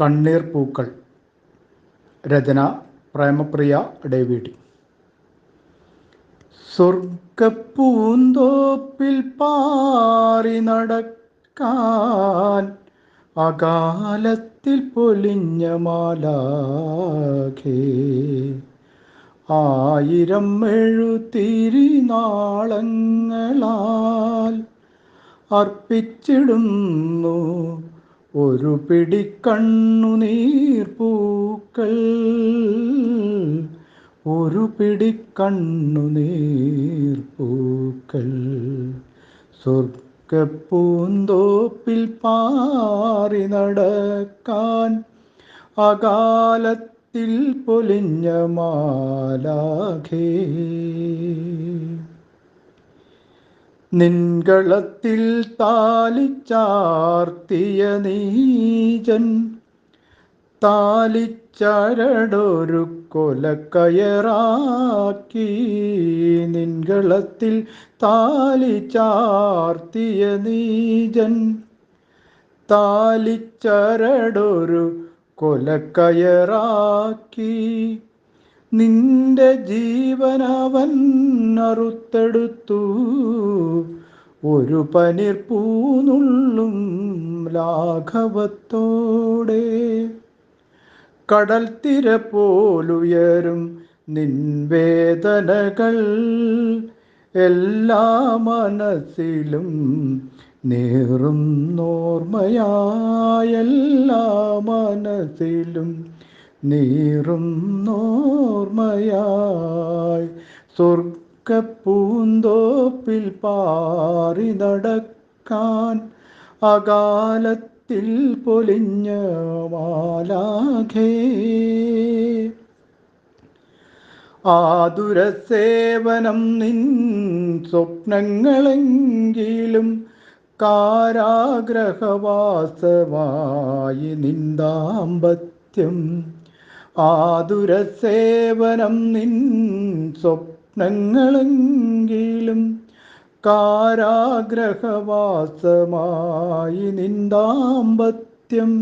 കണ്ണീർ പൂക്കൾ. രചന പ്രേമപ്രിയ ഡേവിഡ്. സ്വർഗപ്പൂന്തോപ്പിൽ പാറി നടക്കാൻ അകാലത്തിൽ പൊലിഞ്ഞ മാലാഖേ. ആയിരം മെഴുതിരി നാളങ്ങളാൽ അർപ്പിച്ചിടുന്നു ഒരു പിടി കണ്ണുനീർ പൂക്കൾ ഒരു പിടി കണ്ണുനീർ പൂക്കൾ. സ്വർഗപ്പൂന്തോപ്പിൽ പാറി നടക്കാൻ അകാലത്തിൽ പൊലിഞ്ഞ മാലാഖേ. നിൻകളത്തിൽ താലിച്ചാർത്തിയ നീജൻ താലിച്ചരടൊരു കൊലക്കയറാക്കി. നിൻകളത്തിൽ താലിച്ചാർത്തിയ നീജൻ താലിച്ചരടൊരു കൊലക്കയറാക്കി. നിന്റെ ജീവനവൻ അറുത്തെടുത്തു. ഒരു പനിർ പൂനുള്ളും ലാഘവത്തോടെ. കടൽ തിര പോലുയരും നിൻ വേദനകൾ. എല്ലാ മനസ്സിലും നേറും നോർമയായെല്ലാ മനസ്സിലും നീറും നോർമയായി സ്വർഗപ്പൂന്തോപ്പിൽ പാറി നടക്കാൻ അകാലത്തിൽ പൊലിഞ്ഞ മാലാഖേ. ആതുരസേവനം നിൻ സ്വപ്നങ്ങളെങ്കിലും കാരാഗ്രഹവാസമായി നിന്ദാമ്പത്യം. ആതുരസേവനം നിൻ സ്വപ്നങ്ങളെങ്കിലും കാരാഗ്രഹവാസമായി നിന്ദാമ്പത്യം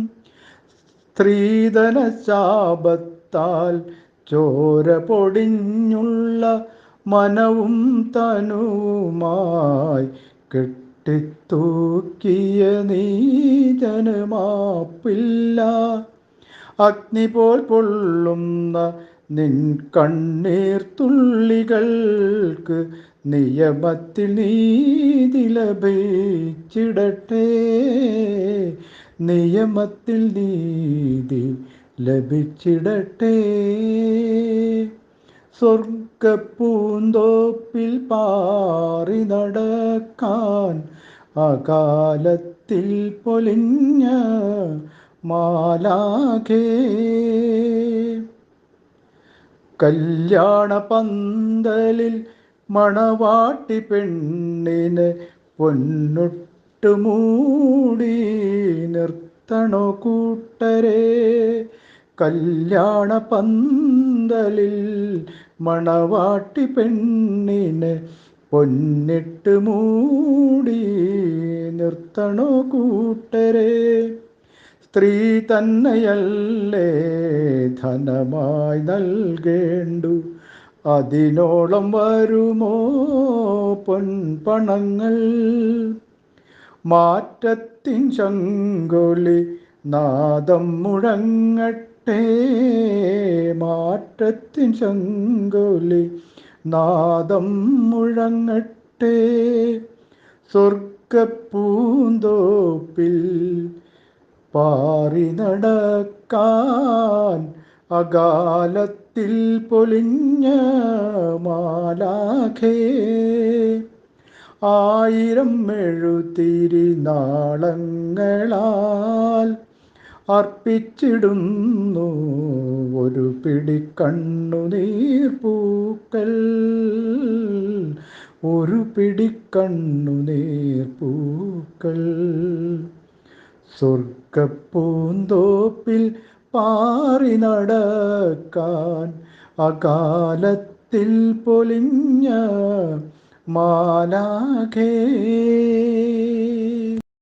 സ്ത്രീധനശാപത്താൽ ചോര പൊടിഞ്ഞുള്ള മനവും തനുമായി കെട്ടിത്തൂക്കിയ നീജനമാപ്പില്ല അഗ്നി പോൽ പൊള്ളുന്ന നിൻ കണ്ണീർ തുള്ളികൾക്ക് നിയമത്തിൽ നീതി ലഭിച്ചിടട്ടെ. നിയമത്തിൽ നീതി ലഭിച്ചിടട്ടെ. സ്വർഗപ്പൂന്തോപ്പിൽ പാറി നടക്കാൻ അകാലത്തിൽ പൊലിഞ്ഞ മാലാഖേ. കല്യാണ പന്തലിൽ മണവാട്ടി പെണ്ണിന് പൊന്നുട്ടുമൂടി നിർത്തണോ കൂട്ടരെ. കല്യാണ പന്തലിൽ മണവാട്ടി പെണ്ണിന് പൊന്നിട്ട് മൂടി നിർത്തണോ കൂട്ടരെ. സ്ത്രീ തന്നെയല്ലേ ധനമായി നൽകേണ്ടു. അതിനോളം വരുമോ പൊൻപണങ്ങൾ? മാറ്റത്തിൻ ശങ്കൊലി നാദം മുഴങ്ങട്ടെ. മാറ്റത്തിൻ ശങ്കൊലി നാദം മുഴങ്ങട്ടെ. സ്വർഗപ്പൂന്തോപ്പിൽ പാറി നടക്കാൻ അകാലത്തിൽ പൊലിഞ്ഞ മാലാഖേ. ആയിരം മെഴുതിരി നാളങ്ങളാൽ അർപ്പിച്ചിടുന്നു ഒരു പിടി കണ്ണുനീർ പൂക്കൾ. ഒരു പിടി കണ്ണുനീർ പൂക്കൾ. സ്വർഗപ്പൂന്തോപ്പിൽ പാറി നടക്കാൻ അകാലത്തിൽ പൊലിഞ്ഞ മാലാഖേ.